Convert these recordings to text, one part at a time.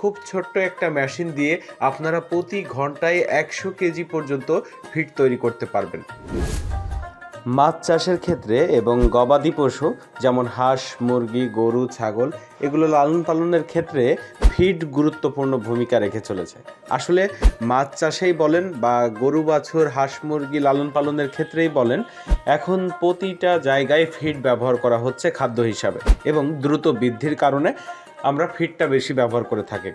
খুব ছোট্ট একটা মেশিন দিয়ে আপনারা প্রতি ঘন্টায় একশো কেজি পর্যন্ত ফিড তৈরি করতে পারবেন। মাছ চাষের ক্ষেত্রে এবং গবাদি পশু, যেমন হাঁস, মুরগি, গরু, ছাগল, এগুলো লালন পালনের ক্ষেত্রে ফিড গুরুত্বপূর্ণ ভূমিকা রেখে চলেছে। আসলে মাছ চাষেই বলেন বা গরু, বাছুর, হাঁস, মুরগি লালন পালনের ক্ষেত্রেই বলেন, এখন প্রতিটা জায়গায় ফিড ব্যবহার করা হচ্ছে খাদ্য হিসাবে এবং দ্রুত বৃদ্ধির কারণে আমরা ফিডটা বেশি ব্যবহার করে থাকি।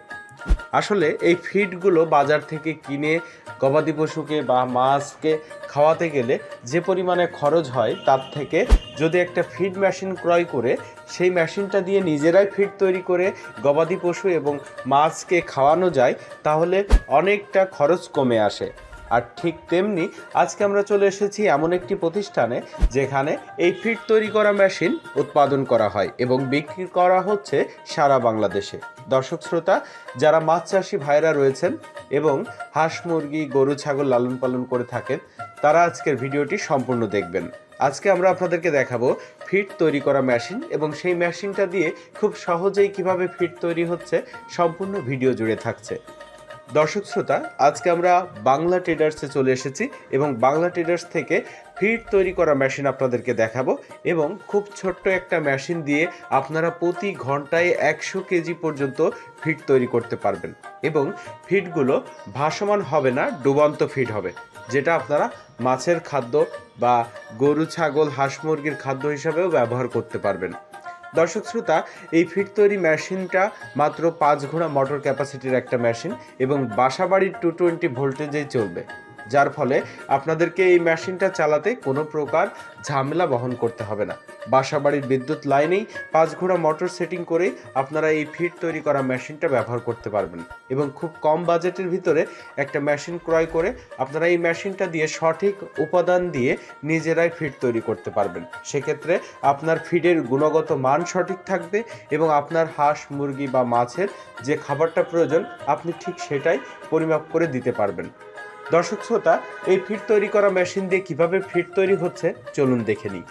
আসলে এই ফিডগুলো বাজার থেকে কিনে গবাদি পশুকে বা মাছকে খাওয়াতে গেলে যে পরিমাণে খরচ হয় তার থেকে যদি একটা ফিড মেশিন ক্রয় করে, সেই মেশিনটা দিয়ে নিজেরাই ফিড তৈরি করে গবাদি পশু এবং মাছকে খাওয়ানো যায়, তাহলে অনেকটা খরচ কমে আসে। আর ঠিক তেমনি আজকে আমরা চলে এসেছি এমন একটি প্রতিষ্ঠানে যেখানে এই ফিড তৈরি করা মেশিন উৎপাদন করা হয় এবং বিক্রি করা হচ্ছে সারা বাংলাদেশে। দর্শক শ্রোতা, যারা মাছ চাষি ভাইরা রয়েছেন এবং হাঁস মুরগি, গরু, ছাগল লালন পালন করে থাকেন, তারা আজকের ভিডিওটি সম্পূর্ণ দেখবেন। আজকে আমরা আপনাদেরকে দেখাবো ফিড তৈরি করা মেশিন এবং সেই মেশিনটা দিয়ে খুব সহজেই কীভাবে ফিড তৈরি হচ্ছে সম্পূর্ণ ভিডিও জুড়ে থাকছে। দর্শক শ্রোতা, আজকে আমরা বাংলা ট্রেডার্সে চলে এসেছি এবং বাংলা ট্রেডার্স থেকে ফিড তৈরি করা মেশিন আপনাদেরকে দেখাবো এবং খুব ছোট্ট একটা মেশিন দিয়ে আপনারা প্রতি ঘন্টায় একশো কেজি পর্যন্ত ফিড তৈরি করতে পারবেন এবং ফিডগুলো ভাসমান হবে না, ডুবন্ত ফিড হবে, যেটা আপনারা মাছের খাদ্য বা গরু, ছাগল, হাঁস, মুরগির খাদ্য হিসাবেও ব্যবহার করতে পারবেন। দর্শক শ্রোতা, এই ফিট তৈরি মেশিনটা মাত্র পাঁচ ঘোড়া মোটর ক্যাপাসিটির একটা মেশিন এবং বাসাবাড়ির টু টোয়েন্টি ভোল্টেজেই চলবে। যার ফলে আপনাদেরকে এই মেশিনটা চালাতে কোনো প্রকার ঝামেলা বহন করতে হবে না। বাসাবাড়ির বিদ্যুৎ লাইনেই পাঁচ ঘোড়া মোটর সেটিং করেই আপনারা এই ফিট তৈরি করা মেশিনটা ব্যবহার করতে পারবেন। এবং খুব কম বাজেটের ভিতরে একটা মেশিন ক্রয় করে আপনারা এই মেশিনটা দিয়ে সঠিক উপাদান দিয়ে নিজেরাই ফিড তৈরি করতে পারবেন। সেক্ষেত্রে আপনার ফিডের গুণগত মান সঠিক থাকবে এবং আপনার হাঁস, মুরগি বা মাছের যে খাবারটা প্রয়োজন, আপনি ঠিক সেটাই পরিমাপ করে দিতে পারবেন। দর্শক শ্রোতা, এই ফিড তৈরি করা মেশিন দিয়ে কীভাবে ফিড তৈরি হচ্ছে, চলুন দেখে নিই।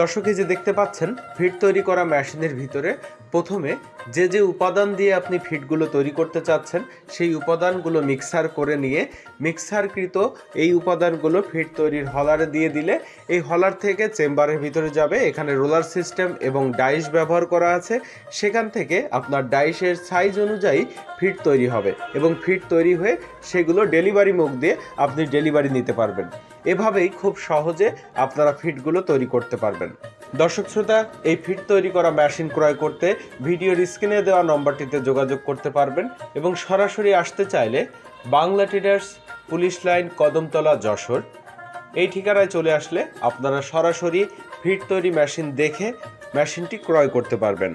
দর্শক যে দেখতে পাচ্ছেন ফিড তৈরি করা মেশিনের ভিতরে প্রথমে যে যে উপাদান দিয়ে আপনি ফিডগুলো তৈরি করতে চাচ্ছেন, সেই উপাদানগুলো মিক্সার করে নিয়ে মিক্সারকৃত এই উপাদানগুলো ফিড তৈরির হলারে দিয়ে দিলে এই হলার থেকে চেম্বারের ভিতরে যাবে, এখানে রোলার সিস্টেম এবং ডাইস ব্যবহার করা আছে, সেখান থেকে আপনার ডাইসের সাইজ অনুযায়ী ফিড তৈরি হবে এবং ফিড তৈরি হয়ে সেগুলো ডেলিভারি মুখ দিয়ে আপনি ডেলিভারি নিতে পারবেন। এভাবেই খুব সহজে আপনারা ফিডগুলো তৈরি করতে পারবেন। দর্শক শ্রোতা, এই ফিট তৈরি করা মেশিন ক্রয় করতে ভিডিওর স্ক্রিনে দেওয়া নম্বরটিতে যোগাযোগ করতে পারবেন এবং সরাসরি আসতে চাইলে Bangla traders police line Kadamtala Jashore, এই ঠিকানায় চলে আসলে আপনারা সরাসরি ফিট তৈরি মেশিন দেখে মেশিনটি ক্রয় করতে পারবেন।